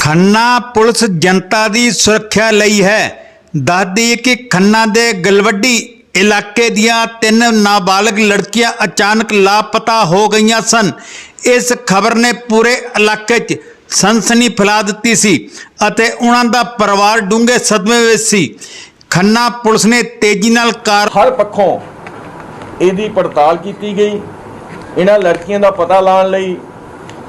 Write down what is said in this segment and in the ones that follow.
Khanna police ਜਨਤਾ ਦੀ ਸੁਰੱਖਿਆ ਲਈ ਹੈ। ਦੱਸਦੀ ਕਿ ਖੰਨਾ ਦੇ ਗਲਵੱਡੀ ਇਲਾਕੇ ਦੀਆਂ ਤਿੰਨ ਨਾਬਾਲਗ ਲੜਕੀਆਂ ਅਚਾਨਕ ਲਾਪਤਾ ਹੋ ਗਈਆਂ ਸਨ। ਇਸ ਖਬਰ ਨੇ ਪੂਰੇ ਇਲਾਕੇ 'ਚ ਸਨਸਨੀ ਫੈਲਾ ਦਿੱਤੀ ਸੀ ਅਤੇ ਉਹਨਾਂ ਦਾ ਪਰਿਵਾਰ ਡੂੰਘੇ ਸਦਮੇ ਵਿੱਚ ਸੀ। ਖੰਨਾ ਪੁਲਿਸ ਨੇ ਤੇਜ਼ੀ ਨਾਲ ਕਾਰ ਹਰ ਪੱਖੋਂ ਇਹਦੀ ਪੜਤਾਲ ਕੀਤੀ ਗਈ। ਇਹਨਾਂ ਲੜਕੀਆਂ ਦਾ ਪਤਾ ਲਾਉਣ ਲਈ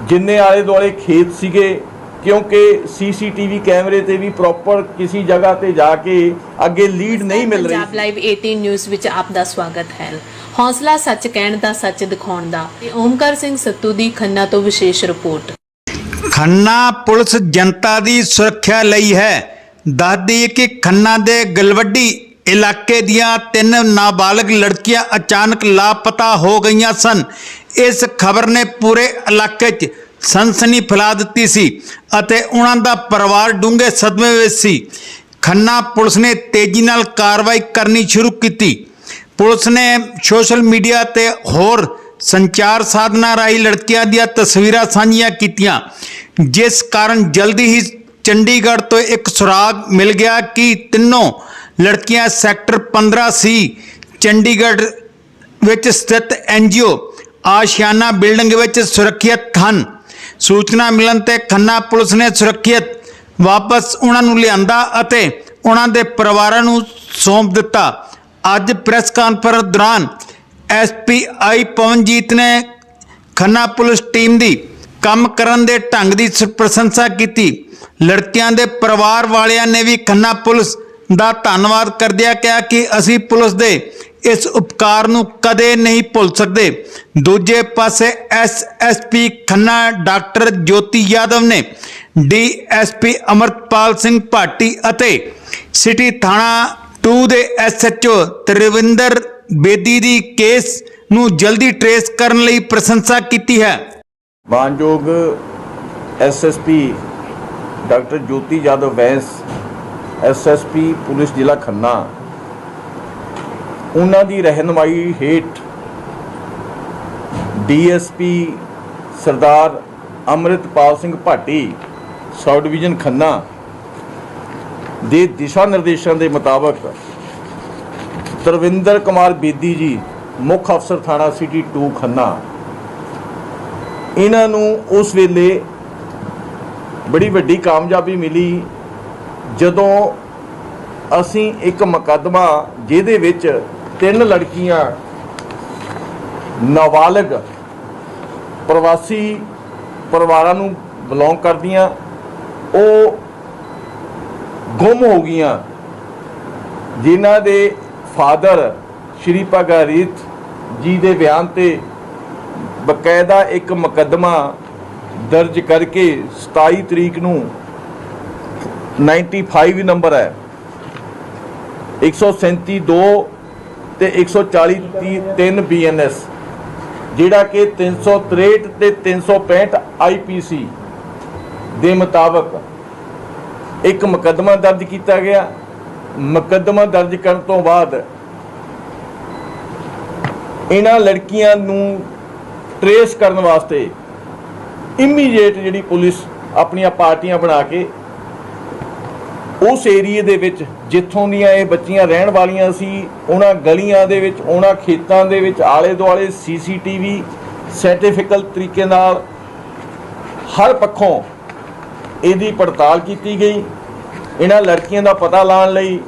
ਜਿੰਨੇ ਆਲੇ ਦੁਆਲੇ ਖੇਤ ਸੀਗੇ ਕਿਉਂਕਿ ਸੀਸੀਟੀਵੀ ਕੈਮਰੇ ਤੇ ਵੀ ਪ੍ਰੋਪਰ ਕਿਸੇ ਜਗ੍ਹਾ ਤੇ ਜਾ ਕੇ ਅੱਗੇ ਲੀਡ ਨਹੀਂ ਮਿਲ ਰਹੀ। ਪੰਜਾਬ ਲਾਈਵ 18 ਨਿਊਜ਼ ਵਿੱਚ ਆਪ ਦਾ ਸਵਾਗਤ ਹੈ। ਹੌਸਲਾ ਸੱਚ ਕਹਿਣ ਦਾ ਸੱਚ ਦਿਖਾਉਣ ਦਾ ਤੇ ਓਮਕਾਰ ਸਿੰਘ ਸੱਤੂ ਦੀ ਖੰਨਾ ਤੋਂ ਵਿਸ਼ੇਸ਼ ਰਿਪੋਰਟ। ਖੰਨਾ ਪੁਲਿਸ ਜਨਤਾ ਦੀ ਸੁਰੱਖਿਆ ਲਈ ਹੈ। ਦੱਸਦੀ ਹੈ ਕਿ ਖੰਨਾ ਦੇ ਗਲਵੱਡੀ ਇਲਾਕੇ ਦੀਆਂ ਤਿੰਨ ਨਾਬਾਲਗ ਲੜਕੀਆਂ ਅਚਾਨਕ ਲਾਪਤਾ ਹੋ ਗਈਆਂ ਸਨ। ਇਸ ਖਬਰ ਨੇ ਪੂਰੇ ਇਲਾਕੇ 'ਚ ਸਨਸਨੀ ਫੈਲਾ ਦਿੱਤੀ ਸੀ ਅਤੇ ਉਹਨਾਂ ਦਾ ਪਰਿਵਾਰ ਡੂੰਘੇ ਸਦਮੇ ਵਿੱਚ ਸੀ। ਖੰਨਾ ਪੁਲਿਸ ਨੇ ਤੇਜ਼ੀ ਨਾਲ ਕਾਰਵਾਈ ਕਰਨੀ ਸ਼ੁਰੂ ਕੀਤੀ। ਪੁਲਿਸ ਨੇ ਸੋਸ਼ਲ ਮੀਡੀਆ ਤੇ ਹੋਰ ਸੰਚਾਰ ਸਾਧਨਾਂ ਰਾਹੀਂ ਲੜਕੀਆਂ ਦੀਆਂ ਤਸਵੀਰਾਂ ਸਾਂਝੀਆਂ ਕੀਤੀਆਂ, ਜਿਸ ਕਾਰਨ ਜਲਦੀ ਹੀ ਚੰਡੀਗੜ੍ਹ ਤੋਂ ਇੱਕ ਸੁਰਾਗ ਮਿਲ ਗਿਆ ਕਿ ਤਿੰਨੋਂ ਲੜਕੀਆਂ ਸੈਕਟਰ 15 ਸੀ। ਚੰਡੀਗੜ੍ਹ ਵਿੱਚ ਸਥਿਤ ਐਨਜੀਓ ਆਸ਼ਿਆਨਾ ਬਿਲਡਿੰਗ ਵਿੱਚ ਸੁਰੱਖਿਅਤ ਹਨ। ਸੂਚਨਾ ਮਿਲਣ ਤੇ ਖੰਨਾ ਪੁਲਿਸ ਨੇ ਸੁਰੱਖਿਅਤ ਵਾਪਸ ਉਹਨਾਂ ਨੂੰ ਲਿਆਂਦਾ ਅਤੇ ਉਹਨਾਂ ਦੇ ਪਰਿਵਾਰਾਂ ਨੂੰ ਸੌਂਪ ਦਿੱਤਾ। ਅੱਜ ਪ੍ਰੈਸ ਕਾਨਫਰੰਸ ਦੌਰਾਨ ਐਸਪੀਆਈ ਪਵਨਜੀਤ ਨੇ ਖੰਨਾ ਪੁਲਿਸ ਟੀਮ ਦੀ ਕੰਮ ਕਰਨ ਦੇ ਢੰਗ ਦੀ ਸ- ਪ੍ਰਸ਼ੰਸਾ ਕੀਤੀ। ਲੜਕੀਆਂ ਦੇ ਪਰਿਵਾਰ ਵਾਲਿਆਂ ਨੇ ਵੀ ਖੰਨਾ ਪੁਲਿਸ ਦਾ ਧੰਨਵਾਦ ਕਰਦਿਆਂ ਕਿਹਾ ਕਿ ਅਸੀਂ ਪੁਲਿਸ ਦੇ ਇਸ ਉਪਕਾਰ ਨੂੰ ਕਦੇ ਨਹੀਂ ਭੁੱਲ ਸਕਦੇ। ਦੂਜੇ ਪਾਸੇ ਐਸਐਸਪੀ ਖੰਨਾ ਡਾਕਟਰ ਜੋਤੀ ਯਾਦਵ ਨੇ ਡੀਐਸਪੀ ਅਮਰਪਾਲ ਸਿੰਘ ਭਾਟੀ ਅਤੇ ਸਿਟੀ ਥਾਣਾ 2 ਦੇ ਐਸਐਚਓ ਤ੍ਰਿਵਿੰਦਰ ਬੇਦੀ ਦੀ ਕੇਸ ਨੂੰ ਜਲਦੀ ਟਰੇਸ ਕਰਨ ਲਈ ਪ੍ਰਸ਼ੰਸਾ ਕੀਤੀ ਹੈ। ਮਾਨਯੋਗ ਐਸਐਸਪੀ ਡਾਕਟਰ ਜੋਤੀ ਜਾਦਵ ਵੈਂਸ ਐਸਐਸਪੀ ਪੁਲਿਸ ਜ਼ਿਲ੍ਹਾ ਖੰਨਾ। ਉਹਨਾਂ ਦੀ ਰਹਿਨਮਾਈ ਹੇਠ DSP Sardar Amritpal Singh Bhati sub division Khanna ਦੇ ਦਿਸ਼ਾ ਨਿਰਦੇਸ਼ਾਂ ਦੇ ਮੁਤਾਬਕ ਤਰਵਿੰਦਰ ਕੁਮਾਰ ਬੇਦੀ ਜੀ, ਮੁੱਖ ਅਫਸਰ ਥਾਣਾ ਸਿਟੀ 2 ਖੰਨਾ। ਇਹਨਾਂ ਨੂੰ ਉਸ ਵੇਲੇ ਬੜੀ ਵੱਡੀ ਕਾਮਯਾਬੀ ਮਿਲੀ। ਜਦੋਂ ਅਸੀਂ ਇੱਕ ਮੁਕੱਦਮਾ ਜਿਹਦੇ ਵਿੱਚ ਤਿੰਨ ਲੜਕੀਆਂ ਨਾਬਾਲਗ ਪ੍ਰਵਾਸੀ ਪਰਿਵਾਰਾਂ ਨੂੰ ਬਿਲੋਂਗ ਕਰਦੀਆਂ, ਉਹ ਗੁੰਮ ਹੋ ਗਈਆਂ, ਜਿਨ੍ਹਾਂ ਦੇ ਫਾਦਰ ਸ਼੍ਰੀ ਭਗਾਰੀਤ ਜੀ ਦੇ ਬਿਆਨ ਤੇ ਬਕਾਇਦਾ ਇੱਕ ਮੁਕੱਦਮਾ ਦਰਜ ਕਰਕੇ 27 ਤਰੀਕ ਨੂੰ 95 ਨੰਬਰ ਹੈ 137 2 ਤੇ 140 3 ਬੀਐਨਐਸ ਜਿਹੜਾ ਕਿ 363 ਤੇ 365 ਆਈਪੀਸੀ ਦੇ ਮੁਤਾਬਕ ਇੱਕ ਮੁਕੱਦਮਾ ਦਰਜ ਕੀਤਾ ਗਿਆ ਮੁਕੱਦਮਾ ਦਰਜ ਕਰਨ ਤੋਂ ਬਾਅਦ ਇਹਨਾਂ ਲੜਕੀਆਂ ਨੂੰ ਟਰੇਸ ਕਰਨ ਵਾਸਤੇ ਇਮੀਡੀਏਟ ਜਿਹੜੀ ਪੁਲਿਸ ਆਪਣੀਆਂ ਪਾਰਟੀਆਂ ਬਣਾ ਕੇ ਉਸ ਏਰੀਏ ਦੇ ਵਿੱਚ ਜਿੱਥੋਂ ਦੀਆਂ ਇਹ ਬੱਚੀਆਂ ਰਹਿਣ ਵਾਲੀਆਂ ਸੀ, ਉਹਨਾਂ ਗਲੀਆਂ ਦੇ ਵਿੱਚ, ਉਹਨਾਂ ਖੇਤਾਂ ਦੇ ਵਿੱਚ ਆਲੇ ਦੁਆਲੇ ਸੀਸੀਟੀਵੀ ਸਰਟੀਫਿਕਲ ਤਰੀਕੇ ਨਾਲ ਹਰ ਪੱਖੋਂ ਇਹਦੀ ਪੜਤਾਲ ਕੀਤੀ ਗਈ। ਇਹਨਾਂ ਲੜਕੀਆਂ ਦਾ ਪਤਾ ਲਾਉਣ ਲਈ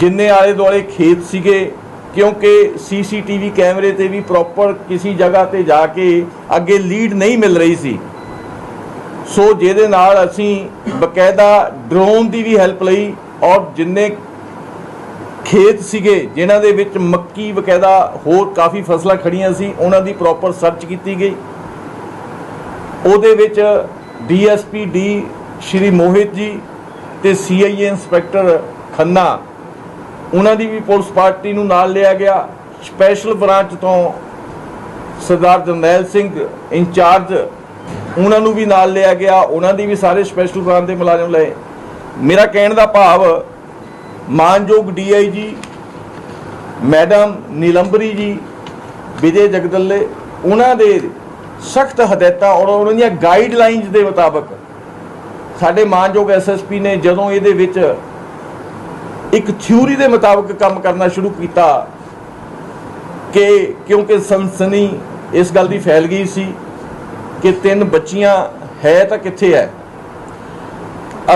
ਜਿੰਨੇ ਆਲੇ ਦੁਆਲੇ ਖੇਤ ਸੀਗੇ, ਕਿਉਂਕਿ ਸੀਸੀਟੀਵੀ ਕੈਮਰੇ ਤੇ ਵੀ ਪ੍ਰੋਪਰ ਕਿਸੇ ਜਗ੍ਹਾ ਤੇ ਜਾ ਕੇ ਅੱਗੇ ਲੀਡ ਨਹੀਂ ਮਿਲ ਰਹੀ ਸੀ। ਸੋ ਜਿਹਦੇ ਨਾਲ ਅਸੀਂ ਬਕਾਇਦਾ ਡਰੋਨ ਦੀ ਵੀ ਹੈਲਪ ਲਈ ਔਰ ਜਿੰਨੇ ਖੇਤ ਸੀਗੇ, ਜਿਨ੍ਹਾਂ ਦੇ ਵਿੱਚ ਮੱਕੀ ਬਕਾਇਦਾ ਹੋਰ ਕਾਫੀ ਫਸਲਾਂ ਖੜੀਆਂ ਸੀ, ਉਹਨਾਂ ਦੀ ਪ੍ਰੋਪਰ ਸਰਚ ਕੀਤੀ ਗਈ। ਉਹਦੇ ਵਿੱਚ ਡੀਐਸਪੀ ਡੀ ਸ਼੍ਰੀ ਮੋਹਿਤ ਜੀ ਤੇ ਸੀਆਈਏ ਇੰਸਪੈਕਟਰ ਖੰਨਾ, ਉਹਨਾਂ ਦੀ ਵੀ ਪੁਲਿਸ ਪਾਰਟੀ ਨੂੰ ਨਾਲ ਲਿਆ ਗਿਆ। ਸਪੈਸ਼ਲ ਬ੍ਰਾਂਚ ਤੋਂ ਸਰਦਾਰ ਜਰਨੈਲ ਸਿੰਘ ਇੰਚਾਰਜ ਉਹਨਾਂ ਨੂੰ ਵੀ ਨਾਲ ਲਿਆ ਗਿਆ, ਉਹਨਾਂ ਦੀ ਵੀ ਸਾਰੇ ਸਪੈਸ਼ਲ ਬ੍ਰਾਂਚ ਦੇ ਮੁਲਾਜ਼ਮ ਲਏ। ਮੇਰਾ ਕਹਿਣ ਦਾ ਭਾਵ, ਮਾਨਯੋਗ ਡੀਆਈਜੀ ਮੈਡਮ ਨੀਲੰਬਰੀ ਜੀ, ਵਿਜੇ ਜਗਦੱਲੇ, ਉਹਨਾਂ ਦੇ ਸਖਤ ਹਦਾਇਤਾਂ ਔਰ ਉਹਨਾਂ ਦੀਆਂ ਗਾਈਡਲਾਈਨਸ ਦੇ ਮੁਤਾਬਕ ਸਾਡੇ ਮਾਨਯੋਗ ਐਸਐਸਪੀ ਨੇ ਜਦੋਂ ਇਹਦੇ ਵਿੱਚ ਇੱਕ ਥਿਊਰੀ ਦੇ ਮੁਤਾਬਕ ਕੰਮ ਕਰਨਾ ਸ਼ੁਰੂ ਕੀਤਾ ਕਿ ਕਿਉਂਕਿ ਸੰਸਨੀ ਇਸ ਗੱਲ ਦੀ ਫੈਲ ਗਈ ਸੀ ਕਿ ਤਿੰਨ ਬੱਚੀਆਂ ਹੈ ਤਾਂ ਕਿੱਥੇ ਹੈ?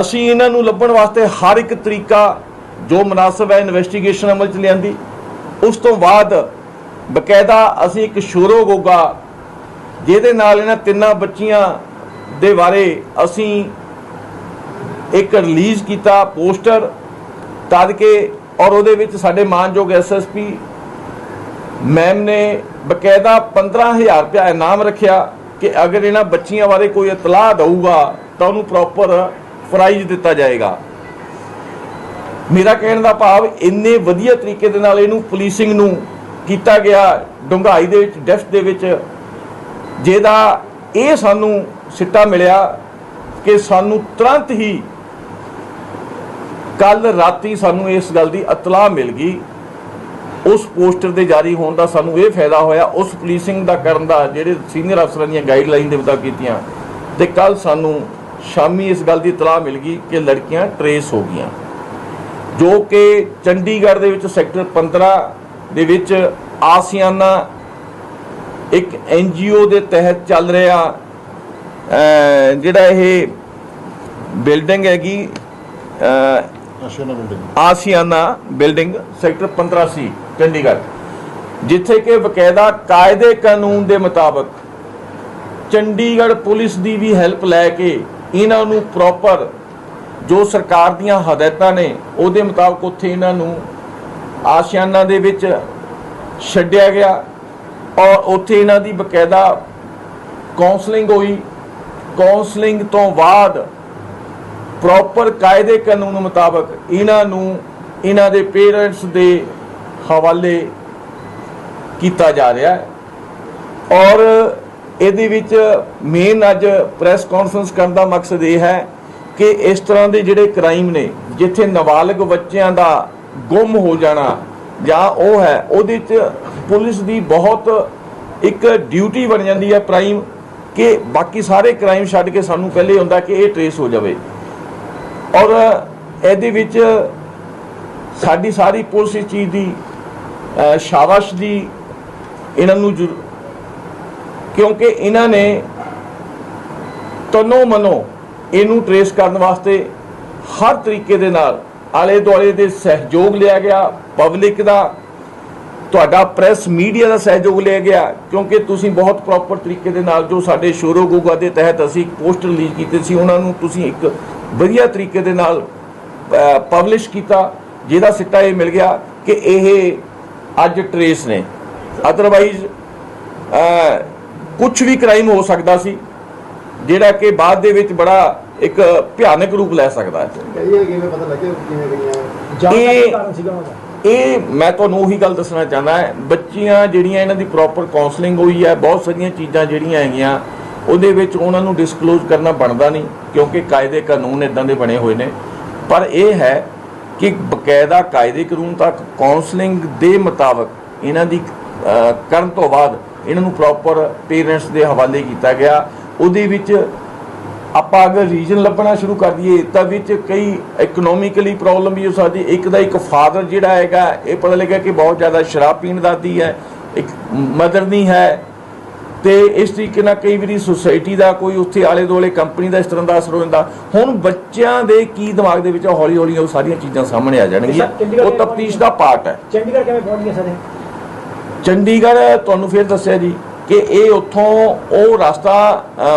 ਅਸੀਂ ਇਹਨਾਂ ਨੂੰ ਲੱਭਣ ਵਾਸਤੇ ਹਰ ਇੱਕ ਤਰੀਕਾ ਜੋ ਮناسب ਹੈ ਇਨਵੈਸਟੀਗੇਸ਼ਨ ਅਮਲ ਚ ਲਿਆਂਦੀ। ਉਸ ਤੋਂ ਬਾਅਦ ਬਕਾਇਦਾ ਅਸੀਂ ਇੱਕ ਸ਼ੋਰੋ ਗੋਗਾ ਜਿਹਦੇ ਨਾਲ ਇਹਨਾਂ ਤਿੰਨਾਂ ਬੱਚੀਆਂ ਦੇ ਬਾਰੇ ਅਸੀਂ ਇੱਕ ਰਿਲੀਜ਼ ਕੀਤਾ, ਪੋਸਟਰ, ਤਦ ਕੇ ਔਰ ਉਹਦੇ ਵਿੱਚ ਸਾਡੇ ਮਾਨਯੋਗ ਐਸਐਸਪੀ ਮੈਮ ਨੇ ਬਕਾਇਦਾ 15000 ਰੁਪਏ ਇਨਾਮ ਰੱਖਿਆ। ਕਿ ਅਗਰ ਇਹਨਾਂ ਬੱਚੀਆਂ ਬਾਰੇ ਕੋਈ ਇਤਲਾਹ ਦਊਗਾ ਤਾਂ ਉਹਨੂੰ ਪ੍ਰੋਪਰ ਪ੍ਰਾਈਜ਼ ਦਿੱਤਾ ਜਾਏਗਾ। ਮੇਰਾ ਕਹਿਣ ਦਾ ਭਾਵ ਇੰਨੇ ਵਧੀਆ ਤਰੀਕੇ ਦੇ ਨਾਲ ਇਹਨੂੰ ਪੁਲਿਸਿੰਗ ਨੂੰ ਕੀਤਾ ਗਿਆ ਡੁੰਗਾਈ ਦੇ ਵਿੱਚ ਡੈਫਥ ਦੇ ਵਿੱਚ, ਜਿਹਦਾ ਇਹ ਸਾਨੂੰ ਸਿੱਟਾ ਮਿਲਿਆ ਕਿ ਸਾਨੂੰ ਤੁਰੰਤ ਹੀ ਕੱਲ ਰਾਤੀ ਸਾਨੂੰ ਇਸ ਗੱਲ ਦੀ ਇਤਲਾਹ ਮਿਲ ਗਈ ਉਸ ਪੋਸਟਰ ਦੇ ਜਾਰੀ ਹੋਣ ਦਾ ਸਾਨੂੰ ਇਹ ਫਾਇਦਾ ਹੋਇਆ, ਉਸ ਪੁਲਿਸਿੰਗ ਦਾ ਕਰਨ ਦਾ ਜਿਹੜੇ ਸੀਨੀਅਰ ਅਫਸਰਾਂ ਦੀਆਂ ਗਾਈਡਲਾਈਨ ਦੇ ਮੁਤਾਬਕ ਕੀਤੀਆਂ। ਤੇ ਕੱਲ ਸਾਨੂੰ ਸ਼ਾਮੀ ਇਸ ਗੱਲ ਦੀ ਇਤਲਾਹ ਮਿਲ ਗਈ ਕਿ ਲੜਕੀਆਂ ਟਰੇਸ ਹੋ ਗਈਆਂ। ਜੋ ਕਿ ਚੰਡੀਗੜ੍ਹ ਦੇ ਵਿੱਚ ਸੈਕਟਰ 15 ਦੇ ਵਿੱਚ ਆਸੀਆਨਾ ਇੱਕ ਐਨਜੀਓ ਦੇ ਤਹਿਤ ਚੱਲ ਰਿਹਾ ਜਿਹੜਾ ਇਹ ਬਿਲਡਿੰਗ ਹੈਗੀ Ashiana building Asiana building sector 15 C, Chandigarh, ਜਿੱਥੇ ਕਿ ਬਕਾਇਦਾ ਕਾਇਦੇ ਕਾਨੂੰਨ ਦੇ ਮੁਤਾਬਕ ਚੰਡੀਗੜ੍ਹ ਪੁਲਿਸ ਦੀ ਵੀ ਹੈਲਪ ਲੈ ਕੇ ਇਹਨਾਂ ਨੂੰ ਪ੍ਰੋਪਰ ਜੋ ਸਰਕਾਰ ਦੀਆਂ ਹਦਾਇਤਾਂ ਨੇ, ਉਹਦੇ ਮੁਤਾਬਕ ਉੱਥੇ ਇਹਨਾਂ ਨੂੰ ਆਸ਼ਿਆਨਾ ਦੇ ਵਿੱਚ ਛੱਡਿਆ ਗਿਆ ਔਰ ਉੱਥੇ ਇਹਨਾਂ ਦੀ ਬਕਾਇਦਾ ਕਾਉਂਸਲਿੰਗ ਹੋਈ। ਕਾਉਂਸਲਿੰਗ ਤੋਂ ਬਾਅਦ ਪ੍ਰੋਪਰ ਕਾਇਦੇ ਕਾਨੂੰਨ ਮੁਤਾਬਕ ਇਹਨਾਂ ਨੂੰ ਇਹਨਾਂ ਦੇ ਪੇਰੈਂਟਸ ਦੇ ਹਵਾਲੇ ਕੀਤਾ ਜਾ ਰਿਹਾ ਹੈ। ਔਰ ਇਹਦੇ ਵਿੱਚ ਮੇਨ ਅੱਜ ਪ੍ਰੈਸ ਕਾਨਫਰੰਸ ਕਰਨ ਦਾ ਮਕਸਦ ਇਹ ਹੈ ਕਿ ਇਸ ਤਰ੍ਹਾਂ ਦੇ ਜਿਹੜੇ ਕ੍ਰਾਈਮ ਨੇ, ਜਿੱਥੇ ਨਾਬਾਲਗ ਬੱਚਿਆਂ ਦਾ ਗੁੰਮ ਹੋ ਜਾਣਾ ਜਾਂ ਉਹ ਹੈ, ਉਹਦੇ 'ਚ ਪੁਲਿਸ ਦੀ ਬਹੁਤ ਇੱਕ ਡਿਊਟੀ ਬਣ ਜਾਂਦੀ ਹੈ ਪ੍ਰਾਈਮ ਕਿ ਬਾਕੀ ਸਾਰੇ ਕ੍ਰਾਈਮ ਛੱਡ ਕੇ ਸਾਨੂੰ ਪਹਿਲੇ ਹੁੰਦਾ ਕਿ ਇਹ ਟਰੇਸ ਹੋ ਜਾਵੇ। ਔਰ ਇਹਦੇ ਵਿੱਚ ਸਾਡੀ ਸਾਰੀ ਪੁਲਿਸ ਇਸ ਚੀਜ਼ ਦੀ ਸ਼ਾਬਾਸ਼ ਦੀ ਇਹਨਾਂ ਨੂੰ ਜ਼ਰੂ- ਕਿਉਂਕਿ ਇਹਨਾਂ ਨੇ ਤਨੋ ਮਨੋ ਇਹਨੂੰ ਟਰੇਸ ਕਰਨ ਵਾਸਤੇ ਹਰ ਤਰੀਕੇ ਦੇ ਨਾਲ ਆਲੇ ਦੁਆਲੇ ਦੇ ਸਹਿਯੋਗ ਲਿਆ ਗਿਆ ਪਬਲਿਕ ਦਾ, ਤੁਹਾਡਾ ਪ੍ਰੈਸ ਮੀਡੀਆ ਦਾ ਸਹਿਯੋਗ ਲਿਆ ਗਿਆ, ਕਿਉਂਕਿ ਤੁਸੀਂ ਬਹੁਤ ਪ੍ਰੋਪਰ ਤਰੀਕੇ ਦੇ ਨਾਲ ਜੋ ਸਾਡੇ ਸ਼ੋਰੋ ਗੋਗਾ ਦੇ ਤਹਿਤ ਅਸੀਂ ਇੱਕ ਪੋਸਟਰ ਰਿਲੀਜ਼ ਕੀਤੇ ਸੀ, ਉਹਨਾਂ ਨੂੰ ਤੁਸੀਂ ਇੱਕ ਵਧੀਆ ਤਰੀਕੇ ਦੇ ਨਾਲ ਪਬਲਿਸ਼ ਕੀਤਾ ਜਿਹਦਾ ਸਿੱਟਾ ਇਹ ਮਿਲ ਗਿਆ ਕਿ ਇਹ ਅੱਜ ਟਰੇਸ ਨੇ। ਅਦਰਵਾਈਜ਼ ਕੁਝ ਵੀ ਕ੍ਰਾਈਮ ਹੋ ਸਕਦਾ ਸੀ ਜਿਹੜਾ ਕਿ ਬਾਅਦ ਦੇ ਵਿੱਚ ਬੜਾ ਇੱਕ ਭਿਆਨਕ ਰੂਪ ਲੈ ਸਕਦਾ ਹੈ। ਇਹ- ਮੈਂ ਤੁਹਾਨੂੰ ਉਹੀ ਗੱਲ ਦੱਸਣਾ ਚਾਹੁੰਦਾ ਹੈ ਬੱਚੀਆਂ ਜਿਹੜੀਆਂ ਇਹਨਾਂ ਦੀ ਪ੍ਰੋਪਰ ਕਾਉਂਸਲਿੰਗ ਹੋਈ ਹੈ ਬਹੁਤ ਸਾਰੀਆਂ ਚੀਜ਼ਾਂ ਜਿਹੜੀਆਂ ਹੈਗੀਆਂ ਉਹਦੇ ਵਿੱਚ ਉਹਨਾਂ ਨੂੰ ਡਿਸਕਲੋਜ਼ ਕਰਨਾ ਬਣਦਾ ਨਹੀਂ, ਕਿਉਂਕਿ ਕਾਇਦੇ ਕਾਨੂੰਨ ਇਦਾਂ ਦੇ ਬਣੇ ਹੋਏ ਨੇ। ਪਰ ਇਹ ਹੈ ਕਿ ਬਕਾਇਦਾ ਕਾਇਦੇ ਕਾਨੂੰਨ ਤੱਕ ਕਾਉਂਸਲਿੰਗ ਦੇ ਮੁਤਾਬਕ ਇਹਨਾਂ ਦੀ ਕਰਨ ਤੋਂ ਬਾਅਦ ਇਹਨਾਂ ਨੂੰ ਪ੍ਰੋਪਰ ਪੇਰੈਂਟਸ ਦੇ ਹਵਾਲੇ ਕੀਤਾ ਗਿਆ। ਉਹਦੇ ਵਿੱਚ ਆਪਾਂ ਅਗਰ ਰੀਜਨ ਲੱਭਣਾ ਸ਼ੁਰੂ ਕਰ ਦਈਏ, ਤਾਂ ਵਿੱਚ ਕਈ ਇਕਨੋਮਿਕਲੀ ਪ੍ਰੋਬਲਮ ਵੀ ਹੋ ਸਕਦੀ ਇੱਕ ਦਾ ਇੱਕ ਫਾਦਰ ਜਿਹੜਾ ਹੈਗਾ, ਇਹ ਪਤਾ ਲੱਗਾ ਕਿ ਬਹੁਤ ਜ਼ਿਆਦਾ ਸ਼ਰਾਬ ਪੀਣ ਦਾ ਦੀ ਹੈ। ਇੱਕ ਮਦਰ ਨਹੀਂ ਹੈ। ਤੇ ਇਸ ਤਰੀਕੇ ਨਾਲ ਕਈ ਵਾਰੀ ਸੁਸਾਇਟੀ ਦਾ ਕੋਈ ਉੱਥੇ ਆਲੇ ਦੁਆਲੇ ਕੰਪਨੀ ਦਾ ਇਸ ਤਰ੍ਹਾਂ ਦਾ ਅਸਰ ਹੋ ਜਾਂਦਾ। ਹੁਣ ਬੱਚਿਆਂ ਦੇ ਕੀ ਦਿਮਾਗ ਦੇ ਵਿੱਚ ਹੌਲੀ ਹੌਲੀ ਉਹ ਸਾਰੀਆਂ ਚੀਜ਼ਾਂ ਸਾਹਮਣੇ ਆ ਜਾਣਗੀਆਂ। ਉਹ ਤਫਤੀਸ਼ ਦਾ ਪਾਰਟ ਹੈ। ਚੰਡੀਗੜ੍ਹ ਕਿਵੇਂ ਪਹੁੰਚ ਸਾਰੇ? ਚੰਡੀਗੜ੍ਹ ਤੁਹਾਨੂੰ ਫਿਰ ਦੱਸਿਆ ਜੀ ਕਿ ਇਹ ਉੱਥੋਂ ਉਹ ਰਸਤਾ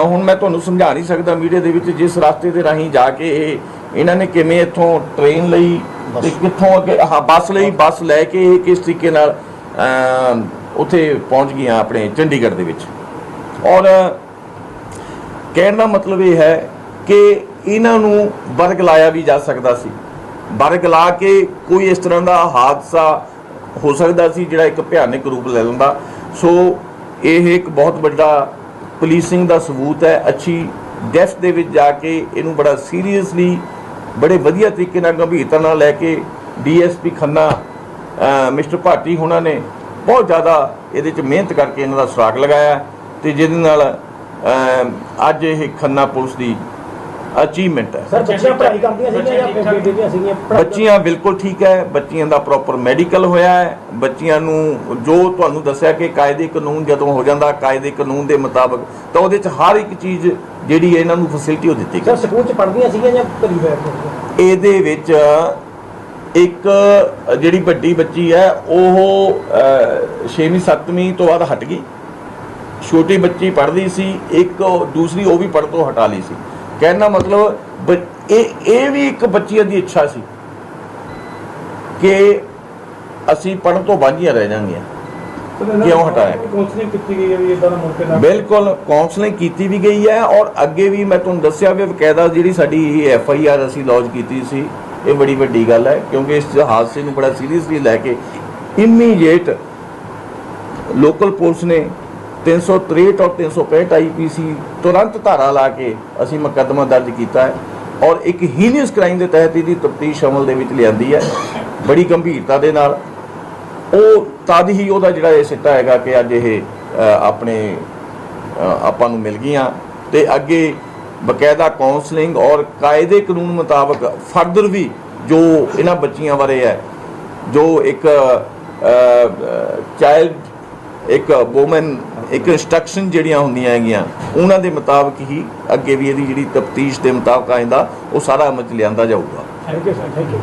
ਹੁਣ ਮੈਂ ਤੁਹਾਨੂੰ ਸਮਝਾ ਨਹੀਂ ਸਕਦਾ ਮੀਡੀਆ ਦੇ ਵਿੱਚ ਜਿਸ ਰਸਤੇ ਦੇ ਰਾਹੀਂ ਜਾ ਕੇ ਇਹ ਇਹਨਾਂ ਨੇ ਕਿਵੇਂ ਇੱਥੋਂ ਟ੍ਰੇਨ ਲਈ ਤੇ ਕਿੱਥੋਂ ਅੱਗੇ ਹਾਂ ਬੱਸ ਲਈ ਬੱਸ। ਲੈ ਕੇ ਇਹ ਕਿਸ ਤਰੀਕੇ ਨਾਲ ਉੱਥੇ ਪਹੁੰਚ ਗਈਆਂ ਆਪਣੇ ਚੰਡੀਗੜ੍ਹ ਦੇ ਵਿੱਚ। ਔਰ ਕਹਿਣ ਦਾ ਮਤਲਬ ਇਹ ਹੈ ਕਿ ਇਹਨਾਂ ਨੂੰ ਵਰਗ ਲਾਇਆ ਵੀ ਜਾ ਸਕਦਾ ਸੀ। ਵਰਗ ਲਾ ਕੇ ਕੋਈ ਇਸ ਤਰ੍ਹਾਂ ਦਾ ਹਾਦਸਾ ਹੋ ਸਕਦਾ ਸੀ ਜਿਹੜਾ ਇੱਕ ਭਿਆਨਕ ਰੂਪ ਲੈ ਲੈਂਦਾ। ਸੋ ਇਹ ਇੱਕ ਬਹੁਤ ਵੱਡਾ ਪੁਲਿਸਿੰਗ ਦਾ ਸਬੂਤ ਹੈ। ਅੱਛੀ ਡੈਫਥ ਦੇ ਵਿੱਚ ਜਾ ਕੇ ਇਹਨੂੰ ਬੜਾ ਸੀਰੀਅਸਲੀ ਬੜੇ ਵਧੀਆ ਤਰੀਕੇ ਨਾਲ ਗੰਭੀਰਤਾ ਨਾਲ ਲੈ ਕੇ ਡੀਐਸਪੀ ਖੰਨਾ ਮਿਸਟਰ ਭਾਟੀ ਹੁਣਾਂ ਨੇ ਬਹੁਤ ਜ਼ਿਆਦਾ ਇਹਦੇ 'ਚ ਮਿਹਨਤ ਕਰਕੇ ਇਹਨਾਂ ਦਾ ਸੁਰਾਗ ਲਗਾਇਆ। ਤੇ ਜਿਹਦੇ ਨਾਲ ਅ, ਅੱਜ ਇਹ ਖੰਨਾ ਪੁਲਿਸ ਦੀ ਅਚੀਵਮੈਂਟ ਹੈ। ਸਰ ਬੱਚੀਆਂ ਪੜ੍ਹਾਈ ਕਰਦੀਆਂ ਸੀਗੀਆਂ ਜਾਂ ਬੇਟੀਆਂ ਸੀਗੀਆਂ? ਬੱਚੀਆਂ ਬਿਲਕੁਲ ਠੀਕ ਹੈ ਬੱਚੀਆਂ ਦਾ ਪ੍ਰੋਪਰ ਮੈਡੀਕਲ ਹੋਇਆ ਹੈ। ਬੱਚੀਆਂ ਨੂੰ ਜੋ ਤੁਹਾਨੂੰ ਦੱਸਿਆ ਕਿ ਕਾਇਦੇ ਕਾਨੂੰਨ ਜਦੋਂ ਹੋ ਜਾਂਦਾ ਕਾਇਦੇ ਕਾਨੂੰਨ ਦੇ ਮੁਤਾਬਕ ਤਾਂ ਉਹਦੇ ਚ ਹਰ ਇੱਕ ਚੀਜ਼ ਜਿਹੜੀ ਹੈ ਇਹਨਾਂ ਨੂੰ ਫੈਸਿਲਿਟੀ ਉਹ ਦਿੱਤੀ ਸਰ ਗਈ ਸਕੂਲ ਚ ਪੜ੍ਹਦੀਆਂ ਸੀਗੀਆਂ ਜਾਂ ਘਰੀ ਸੀਗੀਆਂ ਇਹਦੇ ਵਿੱਚ ਇੱਕ ਜਿਹੜੀ ਵੱਡੀ ਬੱਚੀ ਹੈ ਉਹ 6ਵੀਂ 7ਵੀਂ ਤੋਂ ਬਾਅਦ ਹਟ ਗਈ। ਛੋਟੀ ਬੱਚੀ ਪੜ੍ਹਦੀ ਸੀ ਇੱਕ ਦੂਸਰੀ ਉਹ ਵੀ ਪੜ੍ਹ ਤੋਂ ਹਟਾ ਲਈ ਸੀ। ਕਹਿਣ ਦਾ ਮਤਲਬ ਇਹ ਇਹ ਵੀ ਇੱਕ ਬੱਚੀ ਦੀ ਇੱਛਾ ਸੀ ਕਿ ਅਸੀਂ ਪੜ੍ਹਨ ਤੋਂ ਵਾਂਝੀਆਂ ਰਹਿ ਜਾਾਂਗੀਆਂ ਕਿਉਂ ਹਟਾਇਆ? ਕਾਉਂਸਲਿੰਗ ਕੀਤੀ ਗਈ ਹੈ ਵੀ ਇਦਾਂ ਦਾ ਮੌਕੇ ਨਾਲ। ਬਿਲਕੁਲ ਕਾਉਂਸਲਿੰਗ ਕੀਤੀ ਵੀ ਗਈ ਹੈ ਔਰ ਅੱਗੇ ਵੀ ਮੈਂ ਤੁਹਾਨੂੰ ਦੱਸਿਆ ਵੀ ਬਕਾਇਦਾ ਜਿਹੜੀ ਸਾਡੀ ਇਹ ਐਫ ਆਈ ਆਰ ਅਸੀਂ ਲੌਂਚ ਕੀਤੀ ਸੀ ਇਹ ਬੜੀ ਵੱਡੀ ਗੱਲ ਹੈ ਕਿਉਂਕਿ ਇਸ ਹਾਦਸੇ ਨੂੰ ਬੜਾ ਸੀਰੀਅਸਲੀ ਲੈ ਕੇ ਇਮੀਡੀਏਟ ਲੋਕਲ ਪੁਲਿਸ ਨੇ 363 ਔਰ 365 ਆਈਪੀਸੀ ਤੁਰੰਤ ਧਾਰਾ ਲਾ ਕੇ ਅਸੀਂ ਮੁਕੱਦਮਾ ਦਰਜ ਕੀਤਾ ਹੈ ਔਰ ਇੱਕ ਹੀਨੀਅਸ ਕ੍ਰਾਈਮ ਦੇ ਤਹਿਤ ਇਹਦੀ ਤਫਤੀਸ਼ ਅਮਲ ਦੇ ਵਿੱਚ ਲਿਆਂਦੀ ਹੈ। ਬੜੀ ਗੰਭੀਰਤਾ ਦੇ ਨਾਲ। ਉਹ ਤਦ ਹੀ ਉਹਦਾ ਜਿਹੜਾ ਇਹ ਸਿੱਟਾ ਹੈਗਾ ਕਿ ਅੱਜ ਇਹ ਆਪਣੇ ਆਪਾਂ ਨੂੰ ਮਿਲ ਗਈਆਂ ਤੇ ਅੱਗੇ ਬਕਾਇਦਾ ਕਾਉਂਸਲਿੰਗ ਔਰ ਕਾਇਦੇ ਕਾਨੂੰਨ ਮੁਤਾਬਕ ਫਰਦਰ ਵੀ ਜੋ ਇਹਨਾਂ ਬੱਚੀਆਂ ਬਾਰੇ ਹੈ, ਜੋ ਇੱਕ ਚਾਈਲਡ ਇੱਕ ਔਮਨ ਇੱਕ ਇਨਸਟਰਕਸ਼ਨ ਜਿਹੜੀਆਂ ਹੁੰਦੀਆਂ ਹੈਗੀਆਂ, ਉਹਨਾਂ ਦੇ ਮੁਤਾਬਕ ਹੀ ਅੱਗੇ ਵੀ ਇਹਦੀ ਜਿਹੜੀ ਤਫਤੀਸ਼ ਦੇ ਮੁਤਾਬਕ ਆਇੰਦਾ, ਉਹ ਸਾਰਾ ਅਮਲ ਚ ਲਿਆਂਦਾ ਜਾਊਗਾ। Thank you sir thank you